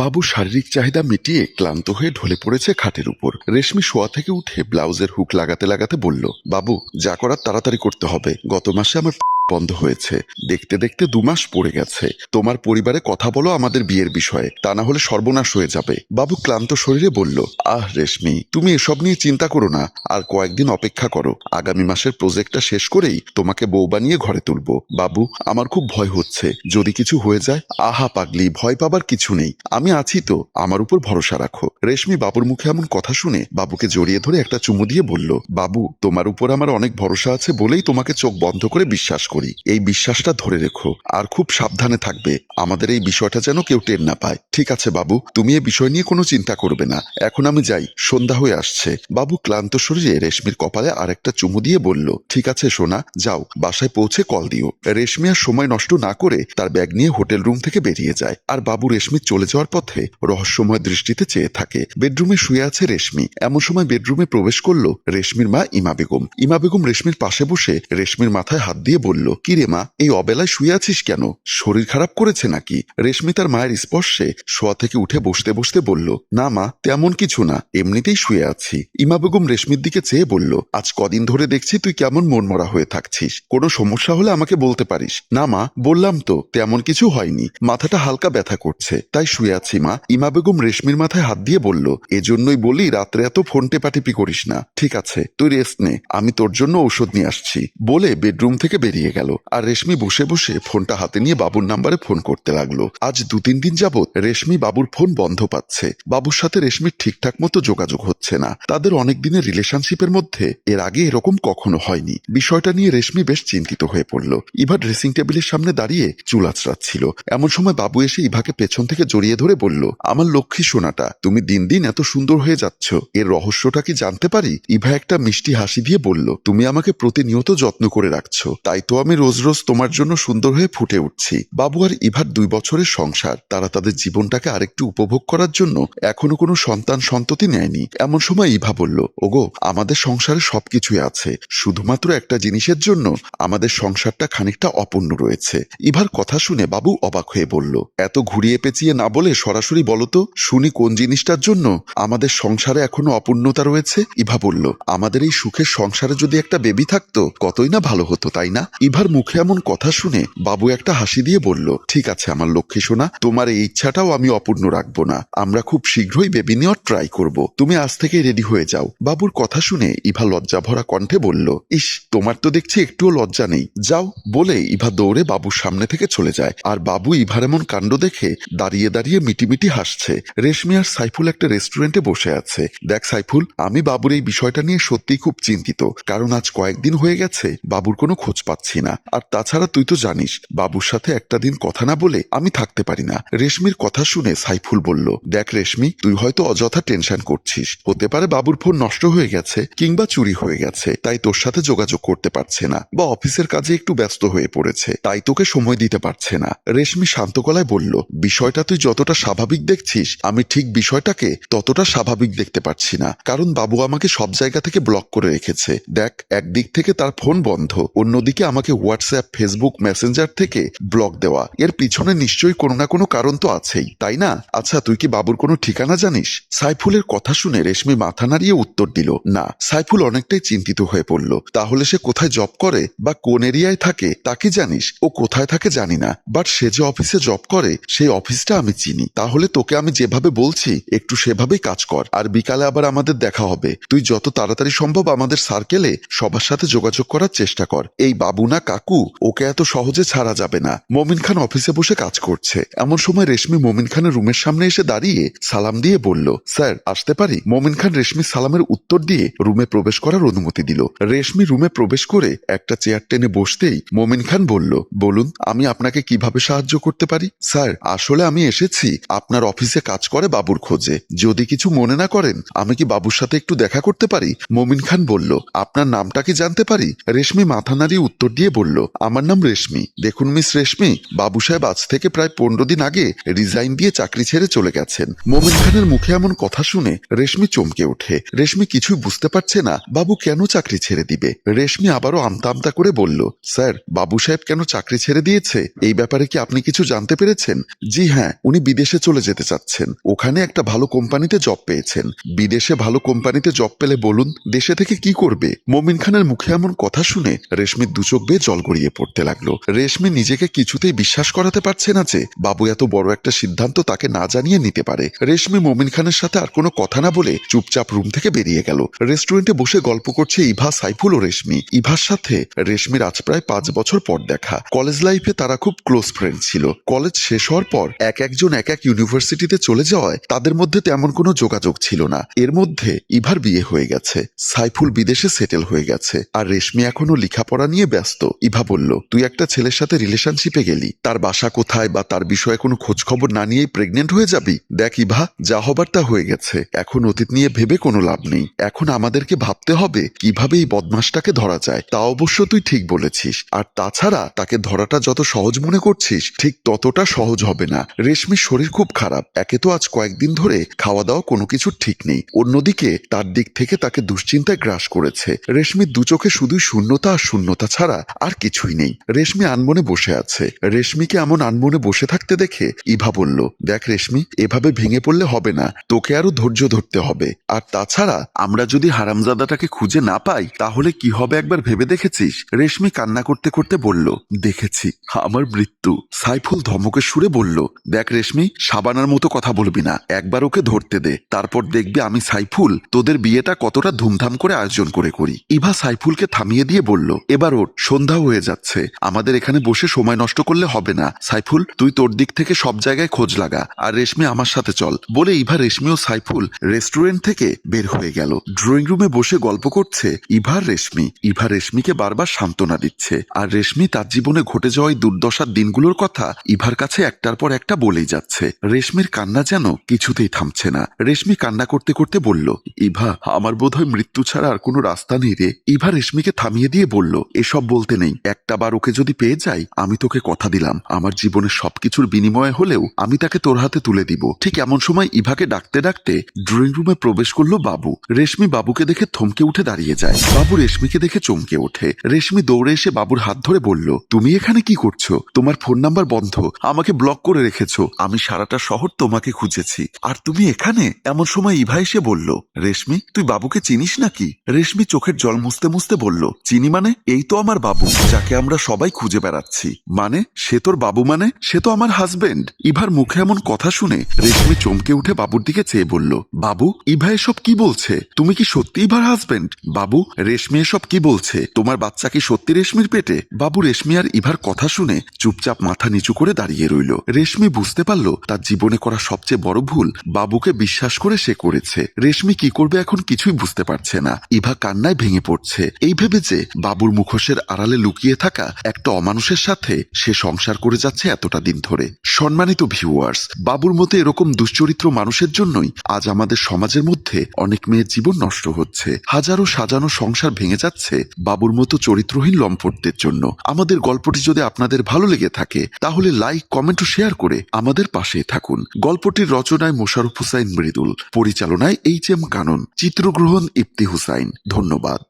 বাবু শারীরিক চাহিদা মিটিয়ে ক্লান্ত হয়ে ঢলে পড়েছে খাটের উপর। রেশমি শোয়া থেকে উঠে ব্লাউজের হুক লাগাতে লাগাতে বলল, বাবু, যা করার তাড়াতাড়ি করতে হবে। গত মাসে আমার বন্ধ হয়েছে। দেখতে দেখতে দু মাস পড়ে গেছে। তোমার পরিবারে কথা বলো আমাদের বিয়ের বিষয়ে। তা না হলে সর্বনাশ হয়ে যাবে। বাবু ক্লান্ত শরীরে বলল, আহ রেশমি, তুমি এসব নিয়ে চিন্তা করো না। আর কয়েকদিন অপেক্ষা করো। আগামী মাসের প্রজেক্টটা শেষ করেই তোমাকে বউ বানিয়ে ঘরে তুলবো। বাবু, আমার খুব ভয় হচ্ছে। যদি কিছু হয়ে যায়, আহা পাগলি, ভয় পাবার কিছু নেই। আমি আছি তো। আমার উপর ভরসা রাখো। রেশমি বাবুর মুখে এমন কথা শুনে বাবুকে জড়িয়ে ধরে একটা চুমু দিয়ে বলল, বাবু, তোমার উপর আমার অনেক ভরসা আছে বলেই তোমাকে চোখ বন্ধ করে বিশ্বাস করি। এই বিশ্বাসটা ধরে রেখো। আর খুব সাবধানে থাকবে। আমাদের এই বিষয়টা যেন কেউ টের না পায়। ঠিক আছে, বাবু। তুমি এ বিষয় নিয়ে কোনো চিন্তা করবে না। এখন আমি যাই। সন্ধ্যা হয়ে আসছে। বাবু ক্লান্ত শরীরে রেশমির কপালে আরেকটা চুমু দিয়ে বলল, ঠিক আছে, সোনা, যাও। বাসায় পৌঁছে কল দিও। রেশমি আর সময় নষ্ট না করে তার ব্যাগ নিয়ে হোটেল রুম থেকে বেরিয়ে যায়। আর বাবু রেশমি চলে যাওয়ার পথে রহস্যময় দৃষ্টিতে চেয়ে থাকে। বেডরুমে শুয়ে আছে রেশমি। এমন সময় বেডরুমে প্রবেশ করল রেশমির মা ইমা বেগম। ইমা বেগম রেশমির পাশে বসে রেশমির মাথায় হাত দিয়ে বলল কি রে মা, এই অবেলায় শুয়ে আছিস কেন? শরীর খারাপ করেছে নাকি? রেশমি তার মায়ের স্পর্শে শোয়া থেকে উঠে বসতে বসতে বলল, না মা, তেমন কিছু না, এমনিতেই শুয়ে আছি। ইমা বেগম রেশমির দিকে চেয়ে বলল, আজ কদিন ধরে দেখছি তুই কেমন মনমরা হয়ে থাকছিস। কোনো সমস্যা হলে আমাকে বলতে পারিস। না মা, বললাম তো, তেমন কিছু হয়নি। মাথাটা হালকা ব্যথা করছে, তাই শুয়ে আছি মা। ইমা বেগম রেশমির মাথায় হাত দিয়ে বলল, এজন্যই বলি, রাত্রে এত ফোন টেপাটিপি করিস না। ঠিক আছে, তুই রেস্ট নে, আমি তোর জন্য ঔষধ নিয়ে আসছি। বলে বেডরুম থেকে বেরিয়ে গেল। আর রেশমি বসে বসে ফোনটা হাতে নিয়ে বাবুর নাম্বারে ফোন করতে লাগল। আজ দু তিন দিন যাবৎ রেশমি বাবুর ফোন বন্ধ পাচ্ছে। বাবুর সাথে রেশমির ঠিকঠাক মতো যোগাযোগ হচ্ছে না। তাদের অনেক দিনের রিলেশনশিপের মধ্যে এর আগে এরকম কখনো হয়নি। বিষয়টা নিয়ে রেশমি বেশ চিন্তিত হয়ে পড়ল। ইভা ড্রেসিং টেবিলের সামনে দাঁড়িয়ে চুল আঁচড়াচ্ছিল এমন সময় বাবু এসে ইভাকে পেছন থেকে জড়িয়ে ধরে বলল, আমার লক্ষ্মী সোনাটা, তুমি দিন দিন এত সুন্দর হয়ে যাচ্ছ। এর রহস্যটা কি জানতে পারি? ইভা একটা মিষ্টি হাসি দিয়ে বলল, তুমি আমাকে প্রতিনিয়ত যত্ন করে রাখছো। তাই তো আমি রোজ রোজ তোমার জন্য সুন্দর হয়ে ফুটে উঠছি। বাবু আর ইভার দুই বছরের সংসার। তারা তাদের জীবনটাকে আরেকটু উপভোগ করার জন্য এখনও কোনো সন্তান সন্ততি নেয়নি। এমন সময় ইভা বলল, ওগো, আমাদের সংসারে সবকিছুই আছে। শুধুমাত্র একটা জিনিসের জন্য আমাদের সংসারটা খানিকটা অপূর্ণ রয়েছে। ইভার কথা শুনে বাবু অবাক হয়ে বলল, এত ঘুরিয়ে পেঁচিয়ে না বলে সরাসরি বলতো শুনি কোন জিনিসটার জন্য আমাদের সংসারে এখনও অপূর্ণতা রয়েছে? ইভা বলল, আমাদের এই সুখের সংসারে যদি একটা বেবি থাকতো, কতই না ভালো হতো, তাই না? ইভার মুখে এমন কথা শুনে বাবু একটা হাসি দিয়ে বলল, ঠিক আছে আমার লক্ষ্মী সোনা, তোমার এই ইচ্ছাটাও আমি অপূর্ণ রাখব না। আমরা খুব শীঘ্রই বেবি নেওয়ার ট্রাই করব। তুমি আজ থেকে রেডি হয়ে যাও। বাবুর কথা শুনে ইভা লজ্জা ভরা কণ্ঠে বলল, ইস, তোমার তো দেখছি একটুও লজ্জা নেই। যাও, বলে ইভা দৌড়ে বাবুর সামনে থেকে চলে যায়। আর বাবু ইভার এমন কাণ্ড দেখে দাঁড়িয়ে দাঁড়িয়ে মিটিমিটি হাসছে। রেশমি আর সাইফুল একটা রেস্টুরেন্টে বসে আছে। দেখ সাইফুল, আমি বাবুর এই বিষয়টা নিয়ে সত্যিই খুব চিন্তিত। কারণ আজ কয়েকদিন হয়ে গেছে, বাবুর কোনো খোঁজ পাচ্ছি না। আর তাছাড়া তুই তো জানিস, বাবুর সাথে একটা দিন কথা না বলে আমি থাকতে পারি না। রেশমির কথা শুনে সাইফুল বলল, দেখ রেশমি, তুই হয়তো অযথা টেনশন করছিস। হতে পারে বাবুর ফোন নষ্ট হয়ে গেছে কিংবা চুরি হয়ে গেছে, তাই তোর সাথে যোগাযোগ করতে পারছে না বা অফিসের কাজে একটু ব্যস্ত হয়ে পড়েছে, তাই তোকে সময় দিতে পারছে না। রেশমি শান্ত গলায় বলল, বিষয়টা তুই যতটা স্বাভাবিক দেখছিস, আমি ঠিক বিষয়টাকে ততটা স্বাভাবিক দেখতে পারছি না। কারণ বাবু আমাকে সব জায়গা থেকে ব্লক করে রেখেছে। দেখ, একদিক থেকে তার ফোন বন্ধ, অন্যদিকে আমাকে হোয়াটসঅ্যাপ ফেসবুক মেসেঞ্জার থেকে ব্লক দেওয়া। এর পিছনে নিশ্চয়ই কোনো না কোনো কারণ তো আছেই, তাই না? আচ্ছা তুই কি বাবুর কোনো ঠিকানা জানিস? সাইফুলের কথা শুনে রেশমি মাথা নাড়িয়ে উত্তর দিল, না। সাইফুল অনেকটাই চিন্তিত হয়ে পড়ল, তাহলে সে কোথায় জব করে বা কোন এরিয়ায় থাকে তা কি জানিস? ও কোথায় থাকে জানি না বাট সে যে অফিসে জব করে, সেই অফিসটা আমি চিনি। তাহলে তোকে আমি যেভাবে বলছি, একটু সেভাবেই কাজ কর, আর বিকালে আবার আমাদের দেখা হবে। তুই যত তাড়াতাড়ি সম্ভব আমাদের সার্কেলে সবার সাথে যোগাযোগ করার চেষ্টা কর। এই বাবু না কাকু, ওকে এত সহজে ছাড়া যাবে না। মমিন খান অফিসে বসে কাজ করছে। এমন সময় রেশমি মমিন খানের রুমের সামনে এসে দাঁড়িয়ে সালাম দিয়ে বলল, স্যার, আসতে পারি? মমিন খান রেশমি সালামের উত্তর দিয়ে রুমে প্রবেশ করার অনুমতি দিল। রেশমি রুমে প্রবেশ করে একটা চেয়ার টেনে বসতেই মমিন খান বলল, বলুন, আমি আপনাকে কীভাবে সাহায্য করতে পারি? স্যার, আসলে আমি এসেছি আপনার অফিসে কাজ করে বাবুর খোঁজে। যদি কিছু মনে না করেন, আমি কি বাবুর সাথে একটু দেখা করতে পারি? মমিন খান বলল, আপনার নামটা কি জানতে পারি? রেশমি মাথা নাড়িয়ে উত্তর দিয়ে দিয়ে বলল, আমার নাম রেশমি। দেখুন মিস রেশমি, বাবু সাহেব আজ থেকে প্রায় পনেরো দিন আগে রিজাইন দিয়ে চাকরি ছেড়ে চলে গেছেন। মোমিন খানের মুখে এমন কথা শুনে রেশমি চমকে ওঠে। রেশমি কিছুই বুঝতে পারছে না, বাবু কেন চাকরি ছেড়ে দিবে? রেশমি আবারও আমতা আমতা করে বলল, স্যার, বাবু সাহেব কেন চাকরি ছেড়ে দিয়েছে? এই ব্যাপারে কি আপনি কিছু জানতে পেরেছেন? জি হ্যাঁ উনি বিদেশে চলে যেতে চাচ্ছেন। ওখানে একটা ভালো কোম্পানিতে জব পেয়েছেন। বিদেশে ভালো কোম্পানিতে জব পেলে বলুন, দেশে থেকে কি করবে? মমিন খানের মুখে এমন কথা শুনে রেশমির দুচোখ বেয়ে জল গড়িয়ে পড়তে লাগল। রেশমি নিজেকে কিছুতেই বিশ্বাস করাতে পারছে না যে বাবু এত বড় একটা সিদ্ধান্ত তাকে না জানিয়ে নিতে পারে। রেশমি মমিন খানের সাথে আর কোনো কথা না বলে চুপচাপ রুম থেকে বেরিয়ে গেল। রেস্টুরেন্টে বসে গল্প করছে ইভা, সাইফুল ও রেশমি। ইভার সাথে রেশমির আজ প্রায় পাঁচ বছর পর দেখা। কলেজ লাইফে তারা খুব ক্লোজ ফ্রেন্ড ছিল। কলেজ শেষ হওয়ার পর এক একজন এক এক ইউনিভার্সিটিতে চলে যাওয়ায় তাদের মধ্যে তেমন কোনো যোগাযোগ ছিল না। এর মধ্যে ইভার বিয়ে হয়ে গেছে। সাইফুল বিদেশে সেটেল হয়ে গেছে। আর রেশমি এখনও লেখাপড়া নিয়ে ব্যস্ত। ইভা বলল, তুই একটা ছেলের সাথে রিলেশনশিপে গেলি। তার বাসা কোথায় বা তার বিষয়ে কোনো খোঁজ খবর না নিয়েই প্রেগনেন্ট হয়ে যাবি? দেখ ইভা, যা হবার তা হয়ে গেছে। এখন অতীত নিয়ে ভেবে কোনো লাভ নেই। এখন আমাদেরকে ভাবতে হবে কীভাবে এই বদমাসটাকে ধরা যায়। তা অবশ্য তুই ঠিক বলেছিস। আর তাছাড়া তাকে ধরাটা যত সহজ মনে করছিস, ঠিক ততটা সহজ হবে না। রেশমির শরীর খুব খারাপ। একে তো আজ কয়েকদিন ধরে খাওয়া দাওয়া কোনো কিছু ঠিক নেই। অন্যদিকে তার দিক থেকে তাকে দুশ্চিন্তায় গ্রাস করেছে। রেশমির দু চোখে শুধুই শূন্যতা আর শূন্যতা ছাড়া আর কিছুই নেই। রেশমি আনমনে বসে আছে। রেশমিকে এমন আনমনে বসে থাকতে দেখে ইভা বলল, দেখ রেশমি, এভাবে ভেঙে পড়লে হবে না। তোকে আরও ধৈর্য ধরতে হবে। আর তাছাড়া, আমরা যদি হারামজাদাটাকে খুঁজে না পাই, তাহলে কি হবে একবার ভেবে দেখেছিস? রেশমি কান্না করতে করতে বলল, দেখেছি। আমার মৃত্যু। সাইফুল ধমকে সুরে বলল, দেখ রেশমি, সাবানার মতো কথা বলবি না। একবার ওকে ধরতে দে। তারপর দেখবি আমি সাইফুল, তোদের বিয়েটা কতটা ধুমধাম করে আয়োজন করে করি। ইভা সাইফুলকে থামিয়ে দিয়ে বলল, এবার ওর সন্ধ্যা হয়ে যাচ্ছে। আমাদের এখানে বসে সময় নষ্ট করলে হবে না। সাইফুল, তুই তোর দিক থেকে সব জায়গায় খোঁজ লাগা। আর রেশমি আমার সাথে চল। বলে ইভা, রেশমি ও সাইফুল রেস্টুরেন্ট থেকে বের হয়ে গেল। ড্রয়িং রুমে বসে গল্প করছে ইভার রেশমি। ইভা রেশমিকে বারবার সান্ত্বনা দিচ্ছে। আর রেশমি তার জীবনে ঘটে যাওয়া দুর্দশার দিনগুলোর কথা ইভার কাছে একটার পর একটা বলেই যাচ্ছে। রেশমির কান্না যেন কিছুতেই থামছে না। রেশমি কান্না করতে করতে বলল, ইভা, আমার বোধহয় মৃত্যু ছাড়া আর কোনো রাস্তা নেই রে। ইভা রেশমিকে থামিয়ে দিয়ে বলল, এসব বলতে নেই। একটা বার ওকে যদি পেয়ে যাই, আমি তোকে কথা দিলাম। আমার জীবনের সবকিছুর বিনিময়ে হলেও আমি তাকে তোর হাতে তুলে দিব। ঠিক এমন সময় ইভাকে ডাকতে ডাকতে ড্রয়িং রুমে প্রবেশ করল বাবু। রেশমি বাবুকে দেখে থমকে উঠে দাঁড়িয়ে যায়। বাবু রেশমিকে দেখে চমকে ওঠে। রেশমি দৌড়ে এসে বাবুর হাত ধরে বলল, তুমি এখানে কি করছ? তোমার ফোন নাম্বার বন্ধ। আমাকে ব্লক করে রেখেছো। আমি সারাটা শহর তোমাকে খুঁজেছি। আর তুমি এখানে? এমন সময় ইভা এসে বলল, রেশমি, তুই বাবুকে চিনিস নাকি? রেশমি চোখের জল মুছতে মুছতে বলল, চিনি মানে? এই তো আমার বাবু। যাকে আমরা সবাই খুঁজে বেড়াচ্ছি। মানে সে তোর বাবু মানে? সে তো আমার হাজবেন্ড ইভার মুখে এমন কথা শুনে রেশমি চমকে উঠে বাবুর দিকে চেয়ে বলল, বাবু, ইভা এসব কি বলছে? তুমি কি সত্যি ইভার হাজবেন্ড বাবু, রেশমি এসব কি বলছে? তোমার বাচ্চা কি সত্যি রেশমির পেটে? বাবু রেশমি আর ইভার কথা শুনে চুপচাপ মাথা নিচু করে দাঁড়িয়ে রইল। রেশমি বুঝতে পারল তার জীবনে করা সবচেয়ে বড় ভুল বাবুকে বিশ্বাস করে সে করেছে। রেশমি কি করবে এখন কিছুই বুঝতে পারছে না। ইভা কান্নায় ভেঙে পড়ছে। এই ভেবে যে বাবুর মুখোশের আড়ালে লুকিয়ে থাকা একটা অমানুষের সাথে সে সংসার করে যাচ্ছে এতটা দিন ধরে। সম্মানিত ভিউয়ার্স বাবুর মতো এরকম দুশ্চরিত্র মানুষের জন্যই আজ আমাদের সমাজের মধ্যে অনেক মেয়ের জীবন নষ্ট হচ্ছে। হাজারো সাজানো সংসার ভেঙে যাচ্ছে বাবুর মতো চরিত্রহীন লম্পটদের জন্য। আমাদের গল্পটি যদি আপনাদের ভালো লেগে থাকে, তাহলে লাইক কমেন্ট ও শেয়ার করে আমাদের পাশে থাকুন। গল্পটির রচনায় মোশারফ হুসাইন মৃদুল, পরিচালনায় এইচ এম কানন, চিত্রগ্রহণ ইফতি হুসাইন। ধন্যবাদ।